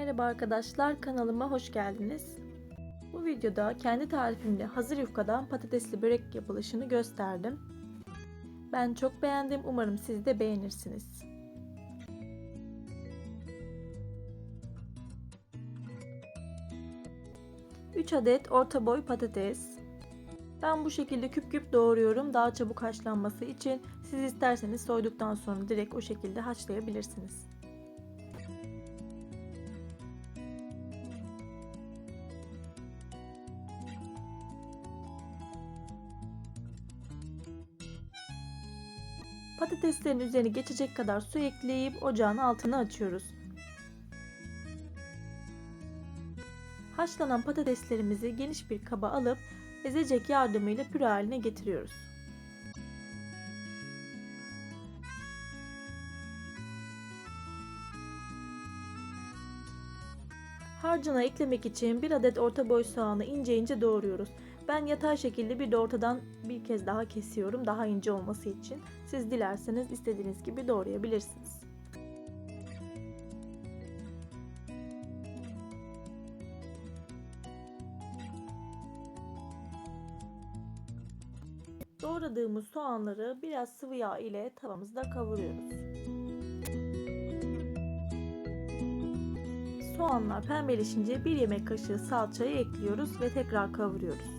Merhaba arkadaşlar kanalıma hoş geldiniz. Bu videoda kendi tarifimle hazır yufkadan patatesli börek yapılışını gösterdim. Ben çok beğendim. Umarım siz de beğenirsiniz. Üç adet orta boy patates. Ben bu şekilde küp küp doğruyorum daha çabuk haşlanması için. Siz isterseniz soyduktan sonra direkt o şekilde haşlayabilirsiniz. Patateslerin üzerine geçecek kadar su ekleyip ocağın altını açıyoruz. Haşlanan patateslerimizi geniş bir kaba alıp ezecek yardımıyla püre haline getiriyoruz. Harcına eklemek için bir adet orta boy soğanı ince ince doğruyoruz. Ben yatay şekilde bir de ortadan bir kez daha kesiyorum daha ince olması için. Siz dilerseniz istediğiniz gibi doğrayabilirsiniz. Doğradığımız soğanları biraz sıvı yağ ile tavamızda kavuruyoruz. Soğanlar pembeleşince bir yemek kaşığı salçayı ekliyoruz ve tekrar kavuruyoruz.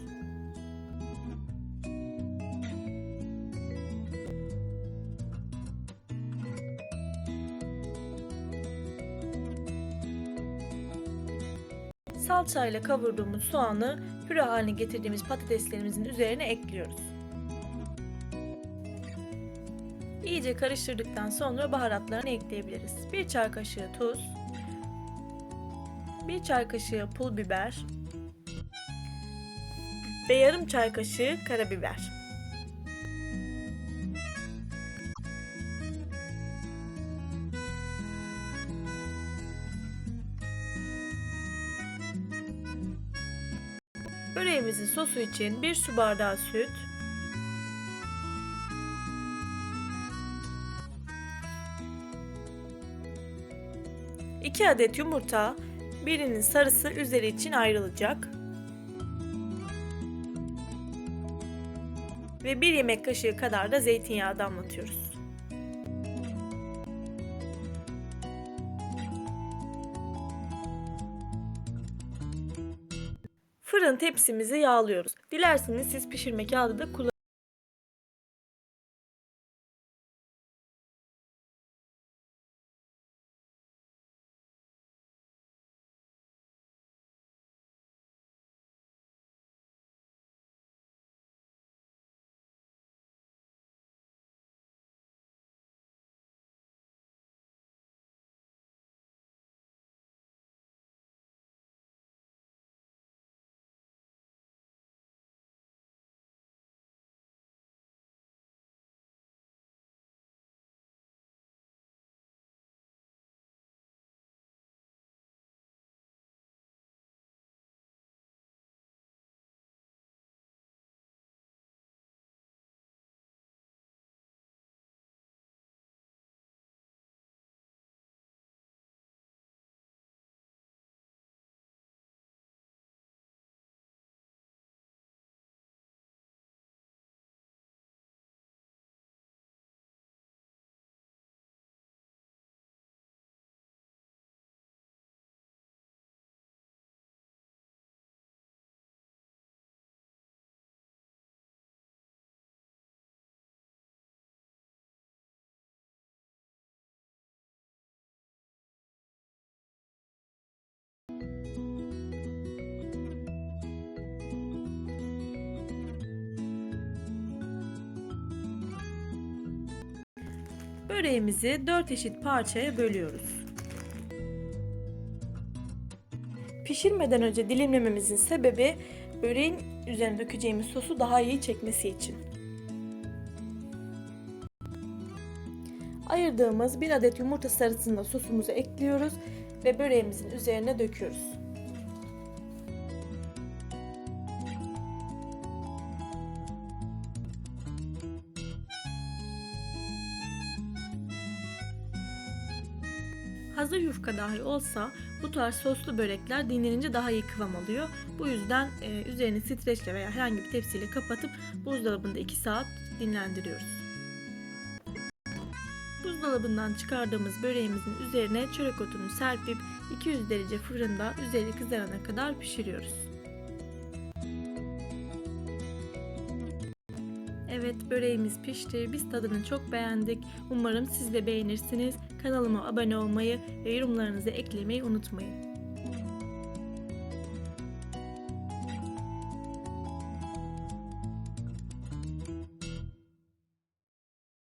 Salçayla kavurduğumuz soğanı püre haline getirdiğimiz patateslerimizin üzerine ekliyoruz. İyice karıştırdıktan sonra baharatlarını ekleyebiliriz. 1 çay kaşığı tuz, 1 çay kaşığı pul biber ve yarım çay kaşığı karabiber. Böreğimizin sosu için 1 su bardağı süt, 2 adet yumurta, birinin sarısı üzeri için ayrılacak. Ve 1 yemek kaşığı kadar da zeytinyağı damlatıyoruz. Fırın tepsimizi yağlıyoruz. Dilerseniz siz pişirme kağıdı da kullanabilirsiniz. Böreğimizi 4 eşit parçaya bölüyoruz. Pişirmeden önce dilimlememizin sebebi böreğin üzerine dökeceğimiz sosu daha iyi çekmesi için. Ayırdığımız bir adet yumurta sarısını da sosumuzu ekliyoruz ve böreğimizin üzerine döküyoruz. Hazır yufka dahi olsa Bu tarz soslu börekler dinlenince daha iyi kıvam alıyor. Bu yüzden e, üzerini streçle veya herhangi bir tepsiyle kapatıp buzdolabında 2 saat dinlendiriyoruz. Buzdolabından çıkardığımız böreğimizin üzerine çörek otunu serpip 200 derece fırında üzeri kızarana kadar pişiriyoruz. Evet böreğimiz pişti. Biz tadını çok beğendik. Umarım siz de beğenirsiniz. Kanalıma abone olmayı ve yorumlarınızı eklemeyi unutmayın.